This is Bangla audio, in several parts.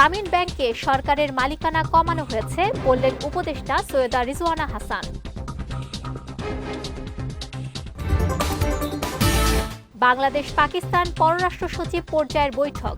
গ্রামীণ ব্যাংকে সরকারের মালিকানা কমানো হয়েছে, বললেন উপদেষ্টা সৈয়দা রিজওয়ানা হাসান। বাংলাদেশ পাকিস্তান পররাষ্ট্র সচিব পর্যায়ের বৈঠক,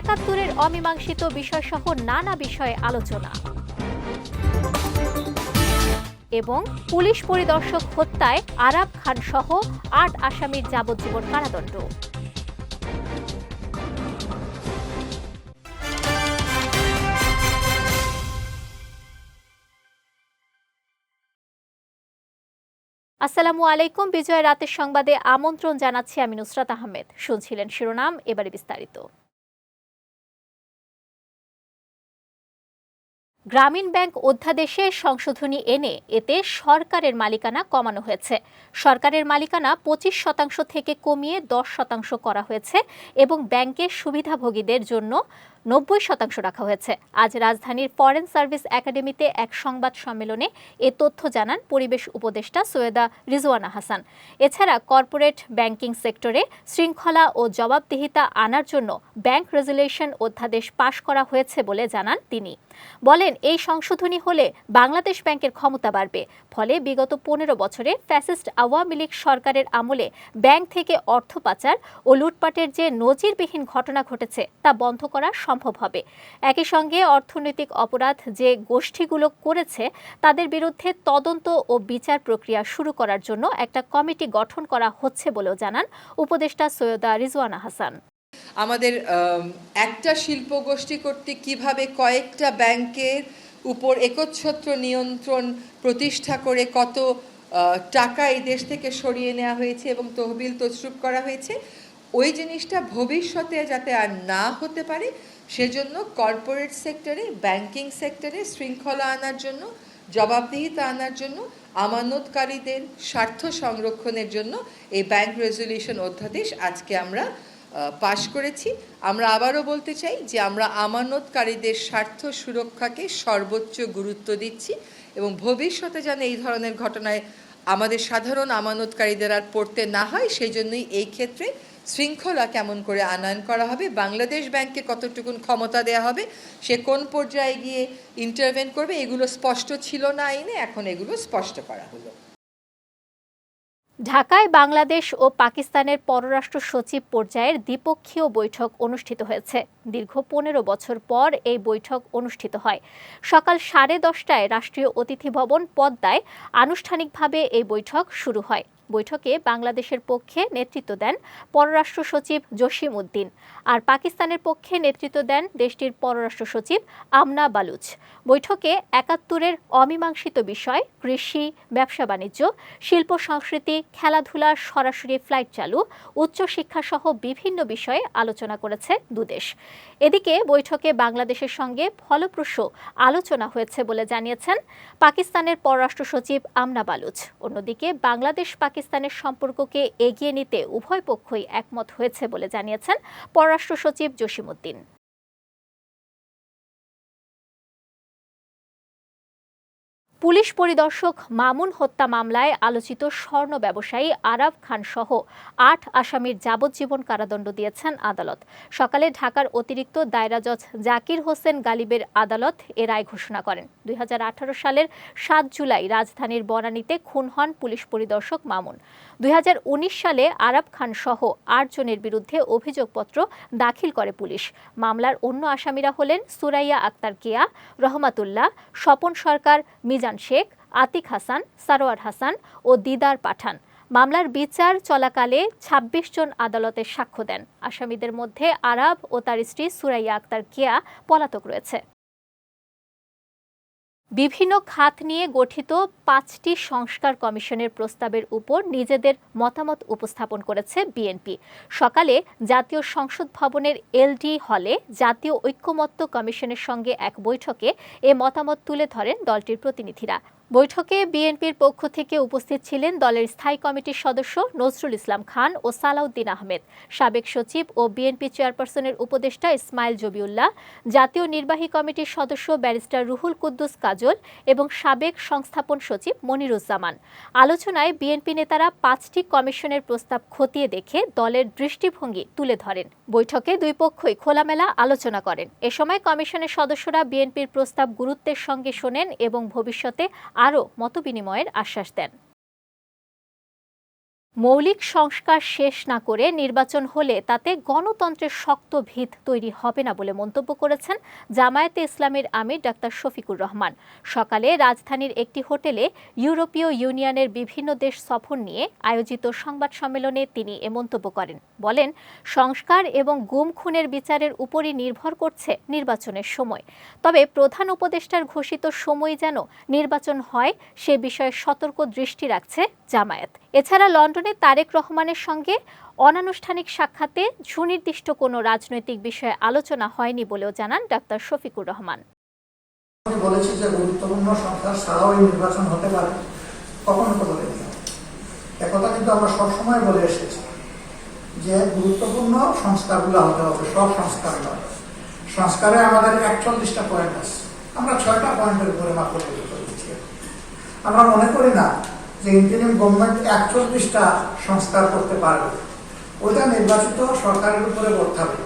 একাত্তরের অমীমাংসিত বিষয়সহ নানা বিষয়ে আলোচনা। এবং পুলিশ পরিদর্শক হত্যায় আরাব খান সহ আট আসামির যাবজ্জীবন কারাদণ্ড। আসসালামু আলাইকুম। বিজয় রাতের সংবাদে আমন্ত্রণ জানাচ্ছি আমি নুসরাত আহমেদ। শুনছিলেন শিরোনাম, এবারে বিস্তারিত। গ্রামীণ ব্যাংক অধ্যাদেশে সংশোধনী এনে এতে সরকারের মালিকানা কমানো হয়েছে। সরকারের মালিকানা পঁচিশ শতাংশ থেকে কমিয়ে দশ শতাংশ করা হয়েছে এবং ব্যাংকের সুবিধাভোগীদের জন্য নব্বই শতাংশ রাখা হয়েছে। আজ রাজধানীর ফরেন সার্ভিস একাডেমিতে এক সংবাদ সম্মেলনে এ তথ্য জানান পরিবেশ উপদেষ্টা সৈয়দা রিজওয়ানা হাসান। এছাড়া কর্পোরেট ব্যাংকিং সেক্টরে শৃঙ্খলা ও জবাবদিহিতা আনার জন্য ব্যাংক রেজুলেশন অধ্যাদেশ পাশ করা হয়েছে বলে জানান তিনি। বলেন, এই সংশোধনী হলে বাংলাদেশ ব্যাংকের ক্ষমতা বাড়বে। ফলে বিগত পনেরো বছরে ফ্যাসিস্ট আওয়ামী লীগ সরকারের আমলে ব্যাংক থেকে অর্থ পাচার ও লুটপাটের যে নজিরবিহীন ঘটনা ঘটেছে তা বন্ধ করা সম্ভব হবে। একই সঙ্গে অর্থনৈতিক অপরাধ যে গোষ্ঠীগুলো করেছে, তাদের বিরুদ্ধে তদন্ত ও বিচার প্রক্রিয়া শুরু করার জন্য একটা কমিটি গঠন করা হচ্ছে বলেও জানান উপদেষ্টা সৈয়দা রিজওয়ানা হাসান। আমাদের একটা শিল্প গোষ্ঠী কর্তৃক কীভাবে কয়েকটা ব্যাংকের উপর একচ্ছত্র নিয়ন্ত্রণ প্রতিষ্ঠা করে কত টাকা এই দেশ থেকে সরিয়ে নেওয়া হয়েছে এবং তহবিল তছরুপ করা হয়েছে, ওই জিনিসটা ভবিষ্যতে যাতে আর না হতে পারে সেজন্য কর্পোরেট সেক্টরে ব্যাংকিং সেক্টরে শৃঙ্খলা আনার জন্য, জবাবদিহিতা আনার জন্য, আমানতকারীদের স্বার্থ সংরক্ষণের জন্য এই ব্যাংক রেজলিউশন অধ্যাদেশ আজকে আমরা পাশ করেছি। আমরা আবারও বলতে চাই যে আমরা আমানতকারীদের স্বার্থ সুরক্ষাকে সর্বোচ্চ গুরুত্ব দিচ্ছি এবং ভবিষ্যতে যেন এই ধরনের ঘটনায় আমাদের সাধারণ আমানতকারীদের আর পড়তে না হয় সেই জন্যই এই ক্ষেত্রে শৃঙ্খলা কেমন করে আনয়ন করা হবে? বাংলাদেশ ব্যাংকে কতটুকুন ক্ষমতা দেওয়া হবে? সে কোন পর্যায়ে গিয়ে ইন্টারভেন করবে? এগুলো স্পষ্ট ছিল না আইনে, এখন এগুলো স্পষ্ট করা হলো। ঢাকায় বাংলাদেশ ও পাকিস্তানের পররাষ্ট্র সচিব পর্যায়ের দ্বিপক্ষীয় বৈঠক অনুষ্ঠিত হয়েছে। দীর্ঘ পনেরো বছর পর এই বৈঠক অনুষ্ঠিত হয়। সকাল সাড়ে দশটায় রাষ্ট্রীয় অতিথি ভবন পদ্মায় আনুষ্ঠানিকভাবে এই বৈঠক শুরু হয়। বৈঠকে বাংলাদেশের পক্ষে নেতৃত্ব দেন পররাষ্ট্র সচিব জসিম উদ্দিন আর পাকিস্তানের পক্ষে নেতৃত্ব দেন দেশটির পররাষ্ট্র সচিব আমনা বালুচ। বৈঠকে একাত্তরের অমীমাংসিত বিষয়, কৃষি, ব্যবসা বাণিজ্য, শিল্প সংস্কৃতি, খেলাধুলা, সরাসরি ফ্লাইট চালু উচ্চশিক্ষা সহ বিভিন্ন বিষয়ে আলোচনা করেছে দুদেশ। এদিকে বৈঠকে বাংলাদেশের সঙ্গে ফলপ্রসূ আলোচনা হয়েছে বলে জানিয়েছেন পাকিস্তানের পররাষ্ট্র সচিব আমনা বালুচ। অন্যদিকে বাংলাদেশ পাকিস্তানের সম্পর্ককে এগিয়ে নিতে উভয় পক্ষই একমত হয়েছে বলে জানিয়েছেন পররাষ্ট্র সচিব জসিমউদ্দিন। পুলিশ পরিদর্শক মামুন হত্যা মামলায় আলোচিত স্বর্ণ ব্যবসায়ী আরাব খান সহ আট আসামির যাবজ্জীবন কারাদণ্ড দিয়েছেন আদালত। সকালে ঢাকার অতিরিক্ত দায়রা জজ জাকির হোসেন গালিবের আদালত এ রায় ঘোষণা করেন। দুই সালের সাত জুলাই রাজধানীর বনানীতে খুন হন পুলিশ পরিদর্শক মামুন। দুই হাজার উনিশ সালে আরাব খান সহ আটজনের বিরুদ্ধে অভিযোগপত্র দাখিল করে পুলিশ। মামলার অন্য আসামিরা হলেন সুরাইয়া আক্তার কেয়া, রহমাতুল্লাহ, স্বপন সরকার মিজান শেখ, আতিক হাসান, সারোয়ার হাসান ও দিদার পাঠান। মামলার বিচার চলাকালে ২৬ জন আদালতে সাক্ষ্য দেন। আসামিদের মধ্যে আরাব ও তার স্ত্রী সুরাইয়া আক্তার কিয়া পলাতক রয়েছে। বিভিন্ন খাত নিয়ে গঠিত পাঁচটি সংস্কার কমিশনের প্রস্তাবের উপর নিজেদের মতামত উপস্থাপন করেছে বিএনপি। সকালে জাতীয় সংসদ ভবনের এলডি হলে জাতীয় ঐক্যমত্য কমিশনের সঙ্গে এক বৈঠকে এ মতামত তুলে ধরেন দলটির প্রতিনিধিরা। বৈঠকে বিএনপির পক্ষ থেকে উপস্থিত ছিলেন দলের স্থায়ী কমিটির সদস্য নজরুল ইসলাম খান ও সালাউদ্দিন আহমেদ। সাবেক সচিব ও বিএনপি চেয়ারপারসনের উপদেষ্টা ইসমাইল জবিউল্লাহ, জাতীয় নির্বাহী কমিটির সদস্য ব্যারিস্টার রুহুল কুদ্দুস কাজল এবং সাবেক সংস্থাপন সচিব মনিরুজ্জামান। আলোচনায় বিএনপি নেতারা পাঁচটি কমিশনের প্রস্তাব খতিয়ে দেখে দলের দৃষ্টিভঙ্গি তুলে ধরেন। বৈঠকে দুই পক্ষই খোলামেলা আলোচনা করেন। এ সময় কমিশনের সদস্যরা বিএনপির প্রস্তাব গুরুত্বের সঙ্গে শোনেন এবং ভবিষ্যতে আরও মতবিনিময়ের আশ্বাস দেন। মৌলিক সংস্কার শেষ না করে নির্বাচন হলে তাতে গণতন্ত্রের শক্ত ভিত তৈরি হবে না বলে মন্তব্য করেছেন জামায়াতে ইসলামের আমির ডাক্তার শফিকুর রহমান। সকালে রাজধানীর একটি হোটেলে ইউরোপীয় ইউনিয়নের বিভিন্ন দেশ সফর নিয়ে আয়োজিত সংবাদ সম্মেলনে তিনি এ মন্তব্য করেন। বলেন, সংস্কার এবং গুম খুনের বিচারের উপরই নির্ভর করছে নির্বাচনের সময়। তবে প্রধান উপদেষ্টার ঘোষিত সময় যেন নির্বাচন হয় সে বিষয়ে সতর্ক দৃষ্টি রাখছে জামায়াত। এছাড়া লন্ডনে তারেক রহমানের সঙ্গে অনানুষ্ঠানিক সাক্ষাতে সুনির্দিষ্ট কোনো রাজনৈতিক বিষয়ে আলোচনা হয়নি বলেও জানান ডাক্তার শফিকুর রহমান। বলেছি যে গুরুত্বপূর্ণ সংখ্যা ছাড়াও এই নির্বাচন হতে পারে। কখনো তো বলেনি একথা কিন্তু আমরা সবসময় বলে এসেছি যে গুরুত্বপূর্ণ সংস্কারগুলো হতে হবে, সব সংস্কার সংস্কারে আমাদের একচল্লিশটা পয়েন্ট আছে। আমরা ছয়টা পয়েন্টের উপরে মাত্র আমরা মনে করি না যে ইন্টারিম গভর্নমেন্ট একচল্লিশটা সংস্কার করতে পারবে ওটা নির্বাচিত সরকারের উপরে করতে হবে।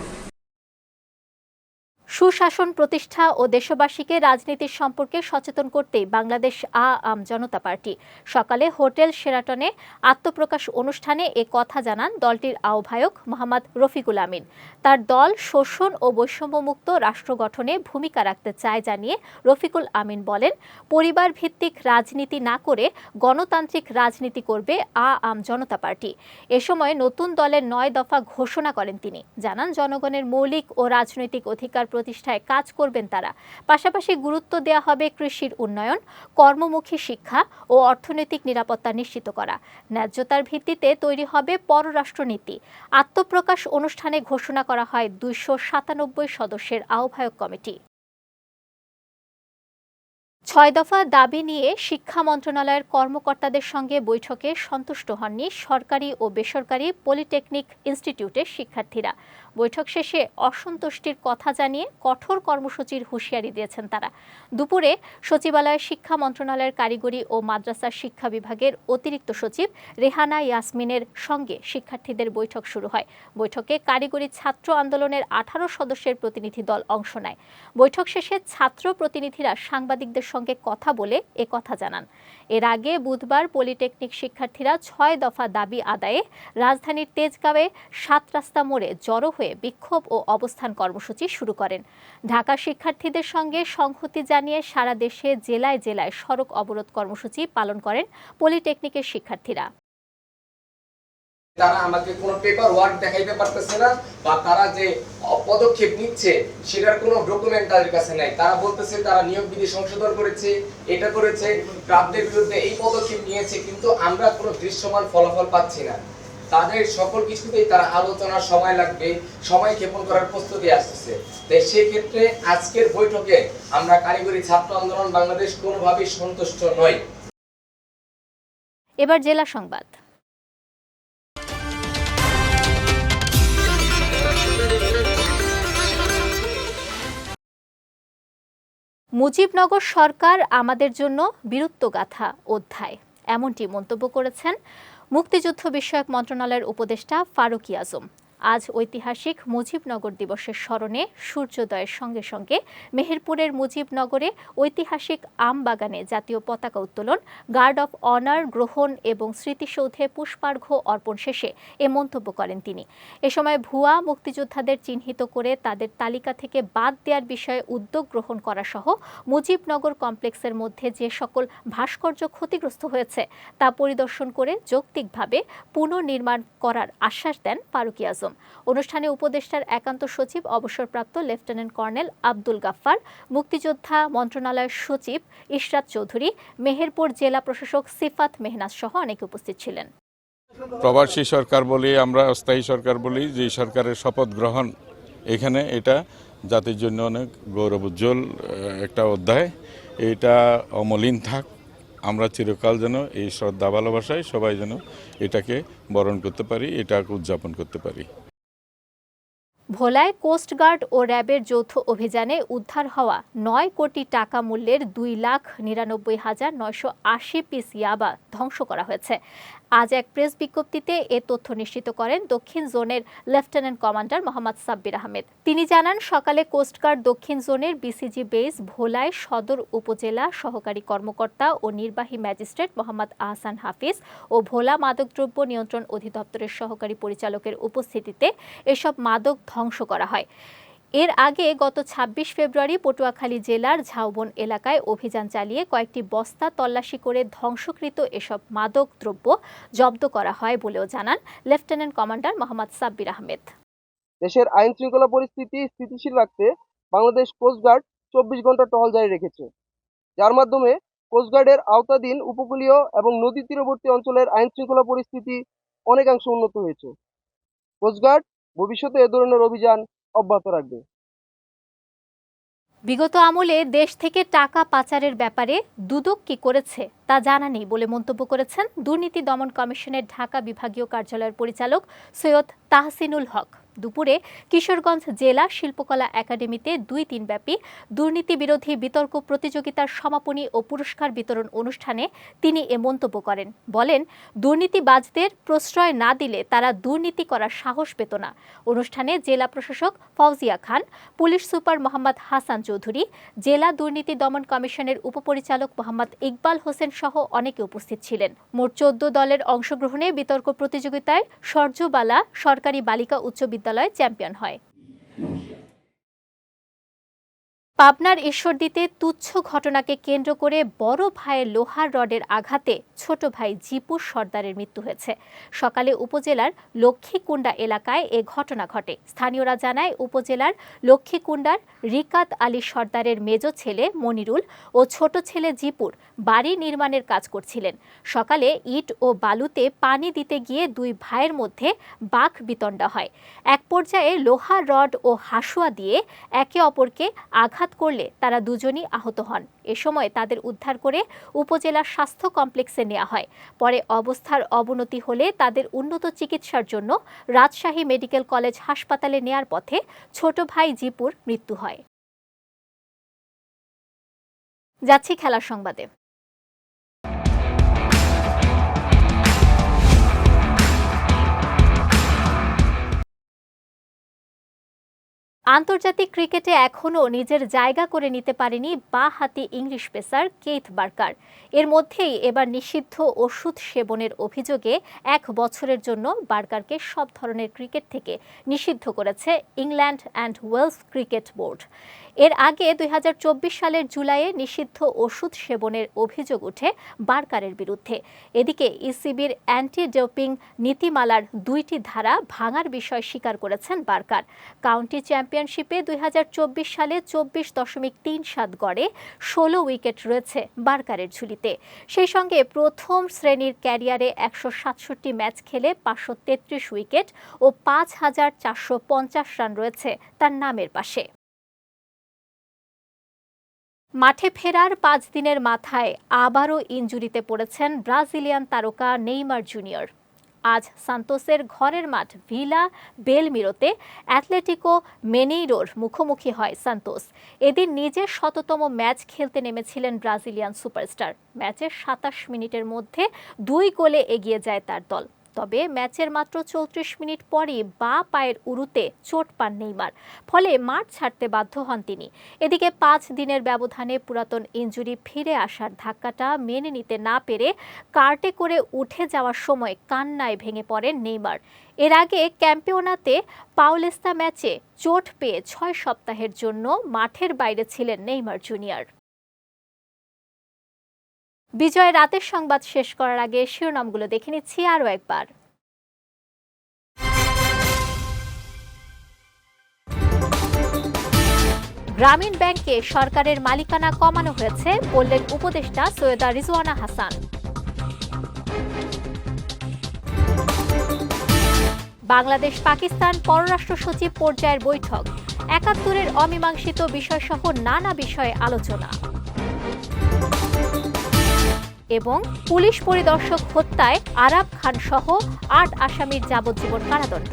সুশাসন প্রতিষ্ঠা ও দেশবাসীকে রাজনীতির সম্পর্কে সচেতন করতে বাংলাদেশ আ আম জনতা পার্টি। সকালে হোটেল সেরাটনে আত্মপ্রকাশ অনুষ্ঠানে এ কথা জানান দলটির আহ্বায়ক মোহাম্মদ রফিকুল আমিন। তার দল শোষণ ও বৈষম্যমুক্ত রাষ্ট্র গঠনে ভূমিকা রাখতে চায় জানিয়ে রফিকুল আমিন বলেন পরিবার ভিত্তিক রাজনীতি না করে গণতান্ত্রিক রাজনীতি করবে আ আম জনতা পার্টি। এ সময় নতুন দলের নয় দফা ঘোষণা করেন তিনি। জানান, জনগণের মৌলিক ও রাজনৈতিক অধিকার প্রতিষ্ঠায় কাজ করবেন তারা। পাশাপাশি গুরুত্ব দেওয়া হবে কৃষির উন্নয়ন, কর্মমুখী শিক্ষা ও অর্থনৈতিক নিরাপত্তা নিশ্চিত করা। ন্যায্যতার ভিত্তিতে তৈরি হবে পররাষ্ট্রনীতি। আত্মপ্রকাশ অনুষ্ঠানে ঘোষণা করা হয় দুইশো সাতানব্বই সদস্যের আহ্বায়ক কমিটি। ছয় দফা দাবি নিয়ে শিক্ষা মন্ত্রণালয়ের কর্মকর্তাদের সঙ্গে বৈঠকে সন্তুষ্ট হননি সরকারি ও বেসরকারি পলিটেকনিক ইনস্টিটিউটের শিক্ষার্থীরা। বৈঠক শেষে অসন্তুষ্টির কথা জানিয়ে কঠোর কর্মসূচির হুঁশিয়ারি দিয়েছেন তারা। দুপুরে সচিবালয়ে শিক্ষা মন্ত্রণালয়ের কারিগরি ও মাদ্রাসা শিক্ষা বিভাগের অতিরিক্ত সচিব রেহানা ইয়াসমিনের সঙ্গে শিক্ষার্থীদের বৈঠক শুরু হয়। বৈঠকে কারিগরি ছাত্র আন্দোলনের আঠারো সদস্যের প্রতিনিধি দল অংশ নেয়। বৈঠক শেষে ছাত্র প্রতিনিধিরা সাংবাদিকদের সঙ্গে কথা বলে এ কথা জানান। এর আগে বুধবার পলিটেকনিক শিক্ষার্থীরা ছয় দফা দাবি আদায়ে রাজধানীর তেজগাঁওয়ে সাত রাস্তা মোড়ে জড়ো হয়ে বিক্ষোভ ও অবস্থান কর্মসূচি শুরু করেন। ঢাকা শিক্ষার্থীদের সঙ্গে সংহতি জানিয়ে সারা দেশে জেলায় জেলায় সড়ক অবরোধ কর্মসূচি পালন করেন পলিটেকনিকের শিক্ষার্থীরা। তারা আমাকে কোনো পেপার ওয়ার্ক দেখাইতে পারতেছে না বা তারা যে পদক্ষেপ নিচ্ছে সেটার কোনো ডকুমেন্ট তাদের কাছে নাই। তারা বলতেছে তারা নিয়োগ বিধি সংশোধন করেছে, এটা করেছে প্রাপ্তের বিরুদ্ধে এই পদক্ষেপ নিয়েছে, কিন্তু আমরা কোনো দৃশ্যমান ফলাফল পাচ্ছি না। তাদের সকল কিছুতেই তারা আলোচনার সময় লাগবে, সময় ক্ষেপণ করার প্রস্তুতি আসতেছে। তাই সেক্ষেত্রে আজকের বৈঠকে আমরা কারিগরি ছাত্র আন্দোলন বাংলাদেশ কোনোভাবেই সন্তুষ্ট নই। এবার জেলা সংবাদ। মুজিবনগর সরকার আমাদের জন্য বীরত্বগাথা অধ্যায়। এমনটি মন্তব্য করেছেন। মুক্তিযুদ্ধ বিষয়ক মন্ত্রণালয়ের উপদেষ্টা ফারুকী আজম। আজ ঐতিহাসিক মুজিবনগর দিবসের স্মরণে সূর্যোদয়ের সঙ্গে সঙ্গে মেহেরপুরের মুজিবনগরে ঐতিহাসিক আম বাগানে জাতীয় পতাকা উত্তোলন, গার্ড অফ অনার গ্রহণ এবং স্মৃতিসৌধে পুষ্পার্ঘ্য অর্পণ শেষে এ মন্তব্য করেন তিনি। এ সময় ভুয়া মুক্তিযোদ্ধাদের চিহ্নিত করে তাদের তালিকা থেকে বাদ দেওয়ার বিষয়ে উদ্যোগ গ্রহণ করা সহ মুজিবনগর কমপ্লেক্সের মধ্যে যে সকল ভাস্কর্য ক্ষতিগ্রস্ত হয়েছে তা পরিদর্শন করে যৌক্তিকভাবে পুনর্নির্মাণ করার আশ্বাস দেন ফারুকি আজম। অনুষ্ঠানে উপদেষ্টার একান্ত সচিব অবসরপ্রাপ্ত লেফটেন্যান্ট কর্নেল আব্দুল গাফফার মুক্তিযোদ্ধা মন্ত্রণালয়ের সচিব ইশরাত চৌধুরী মেহেরপুর জেলা প্রশাসক সিফাত মেহনাজ সহ অনেকে উপস্থিত ছিলেন। প্রবাসী সরকার বলি আমরা অস্থায়ী সরকার বলি যে সরকারের শপথ গ্রহণ এখানে এটা জাতির জন্য অনেক গৌরবোজ্জ্বল আহ, একটা অধ্যায়। এটা অমলিন থাক আমরা চিরকাল যেন এই শ্রদ্ধা ভালোবাসায় সবাই যেন এটাকে বরণ করতে পারি, এটাকে উদযাপন করতে পারি। ভোলায় কোস্টগার্ড ও র্যাবের যৌথ অভিযানে উদ্ধার হওয়া নয় কোটি টাকা মূল্যের দুই লাখ নিরানব্বই হাজার নয়শো আশি পিস ইয়াবা ধ্বংস করা হয়েছে। আজ এক প্রেস বিজ্ঞপ্তিতে এ তথ্য নিশ্চিত করেন দক্ষিণ জোনের লেফটেন্যান্ট কমান্ডার মোহাম্মদ সাব্বির আহমেদ। তিনি জানান, সকালে কোস্টগার্ড দক্ষিণ জোনের বিসিজি বেস, ভোলায় সদর উপজেলা সহকারী কর্মকর্তা ও নির্বাহী ম্যাজিস্ট্রেট মোহাম্মদ আহসান হাফিজ ও ভোলা মাদকদ্রব্য নিয়ন্ত্রণ অধিদপ্তরের সহকারী পরিচালকের উপস্থিতিতে এসব মাদক ধ্বংস করা হয়। এর আগে গত ২৬ ফেব্রুয়ারি পটুয়াখালী জেলার ঝাউবন এলাকায় অভিযান চালিয়ে কয়েকটি বস্তা তল্লাশি করে ধ্বংসকৃত এসব মাদক দ্রব্য জব্দ করা হয় বলেও জানান লেফটেন্যান্ট কমান্ডার মোহাম্মদ সাব্বির আহমেদ। দেশের আইন শৃঙ্খলা পরিস্থিতি স্থিতিশীল রাখতে বাংলাদেশ কোস্টগার্ড চব্বিশ ঘণ্টা টহল জারি রেখেছে। যার মাধ্যমে কোস্টগার্ডের আওতাধীন উপকূলীয় এবং নদী তীরবর্তী অঞ্চলের আইন শৃঙ্খলা পরিস্থিতি অনেকাংশ উন্নত হয়েছে। কোস্টগার্ড ভবিষ্যতে এ ধরনের অভিযান অব্যাহত রাখবে। বিগত আমলে দেশ থেকে টাকা পাচারের ব্যাপারে দুদক কি করেছে তা জানা নেই বলে মন্তব্য করেছেন দুর্নীতি দমন কমিশনের ঢাকা বিভাগীয় কার্যালয়ের পরিচালক সৈয়দ তাহসিনুল হক। দুপুরে কিশোরগঞ্জ জেলা শিল্পকলা একাডেমিতে দুই দিনব্যাপী দুর্নীতি বিরোধী বিতর্ক প্রতিযোগিতার সমাপনী ও পুরস্কার বিতরণ অনুষ্ঠানে তিনি এ মন্তব্য করেন। বলেন, দুর্নীতিবাজদের প্রশ্রয় না দিলে তারা দুর্নীতি করার সাহস পেত না। অনুষ্ঠানে জেলা প্রশাসক ফৌজিয়া খান, পুলিশ সুপার মোহাম্মদ হাসান চৌধুরী, জেলা দুর্নীতি দমন কমিশনের উপপরিচালক মোহাম্মদ ইকবাল হোসেন সহ অনেকে উপস্থিত ছিলেন। মোট চোদ্দ দলের অংশগ্রহণে বিতর্ক প্রতিযোগিতায় সর্যবালা সরকারি বালিকা উচ্চ বিদ্যালয় চ্যাম্পিয়ন হয়। পাবনার ঈশ্বরদীতে তুচ্ছ ঘটনাকে কেন্দ্র করে বড় ভাইয়ের লোহার রডের আঘাতে ছোট ভাই জিপুর সর্দারের মৃত্যু হয়েছে। সকালে উপজেলার লক্ষ্মীকুণ্ডা এলাকায় এ ঘটনা ঘটে। স্থানীয়রা জানায়, উপজেলার লক্ষ্মীকুণ্ডার রিকাত আলী সর্দারের মেজ ছেলে মনিরুল ও ছোট ছেলে জিপুর বাড়ি নির্মাণের কাজ করছিলেন। সকালে ইট ও বালুতে পানি দিতে গিয়ে দুই ভাইয়ের মধ্যে বাঘ বিতণ্ডা হয়। এক পর্যায়ে লোহার রড ও হাসুয়া দিয়ে একে অপরকে আঘাত করলে তারা দুজনই আহত হন। এ সময় তাদের উদ্ধার করে উপজেলা স্বাস্থ্য কমপ্লেক্সে নেওয়া হয়। পরে অবস্থার অবনতি হলে তাদের উন্নত চিকিৎসার জন্য রাজশাহী মেডিকেল কলেজ হাসপাতালে নেয়ার পথে ছোট ভাই জিপুর মৃত্যু হয়। যাচ্ছি খেলার সংবাদে। আন্তর্জাতিক ক্রিকেটে এখনও নিজের জায়গা করে নিতে পারেনি বা হাতি ইংলিশ পেসার কেইথ বার্কার। এর মধ্যেই এবার নিষিদ্ধ ওষুধ সেবনের অভিযোগে এক বছরের জন্য বার্কারকে সব ধরনের ক্রিকেট থেকে নিষিদ্ধ করেছে England and Wales cricket board. এর আগে দুই হাজার চব্বিশ সালের জুলাইয়ে নিষিদ্ধ ওষুধ সেবনের অভিযোগ উঠে বার্কারের বিরুদ্ধে। এদিকে ইসিবির অ্যান্টি ডোপিং নীতিমালার দুইটি ধারা ভাঙার বিষয় স্বীকার করেছেন বার্কার। কাউন্টি চ্যাম্পিয়নশিপে দুই হাজার চব্বিশ সালে চব্বিশ দশমিক তিন সাত গড়ে ষোলো উইকেট রয়েছে বার্কারের ঝুলিতে। সেই সঙ্গে প্রথম শ্রেণির ক্যারিয়ারে একশো সাতষট্টি ম্যাচ খেলে পাঁচশো তেত্রিশ উইকেট ও পাঁচ হাজার চারশো পঞ্চাশ রান রয়েছে তার নামের পাশে। মাঠে ফেরার পাঁচ দিনের মাথায় আবারও ইনজুরিতে পড়েছেন ব্রাজিলিয়ান তারকা নেইমার জুনিয়র। আজ সান্তোসের ঘরের মাঠ ভিলা বেলমিরোতে অ্যাথলেটিকো মেনেইরোর মুখোমুখি হয় সান্তোস। এদিন নিজের শততম ম্যাচ খেলতে নেমেছিলেন ব্রাজিলিয়ান সুপারস্টার। ম্যাচের সাতাশ মিনিটের মধ্যে দুই গোলে এগিয়ে যায় তার দল। তবে ম্যাচের মাত্র চৌত্রিশ মিনিট পরই বা পায়ের উরুতে চোট পান নেইমার, ফলে মাঠ ছাড়তে বাধ্য হন তিনি। এদিকে পাঁচ দিনের ব্যবধানে পুরাতন ইঞ্জুরি ফিরে আসার ধাক্কাটা মেনে নিতে না পেরে কার্টে করে উঠে যাওয়ার সময় কান্নায় ভেঙে পড়েন নেইমার। এর আগে ক্যাম্পিওনাতে পাওলেস্তা ম্যাচে চোট পেয়ে ছয় সপ্তাহের জন্য মাঠের বাইরে ছিলেন নেইমার জুনিয়র। বিজয় রাতের সংবাদ শেষ করার আগে শিরোনামগুলো দেখে নিচ্ছি আরও একবার। গ্রামীণ ব্যাংকে সরকারের মালিকানা কমানো হয়েছে, বললেন উপদেষ্টা সৈয়দা রিজওয়ানা হাসান। বাংলাদেশ পাকিস্তান পররাষ্ট্র সচিব পর্যায়ের বৈঠক, একাত্তরের অমীমাংসিত বিষয়সহ নানা বিষয়ে আলোচনা। এবং পুলিশ পরিদর্শক হত্যায় আরাব খান সহ আট আসামির যাবজ্জীবন কারাদণ্ড।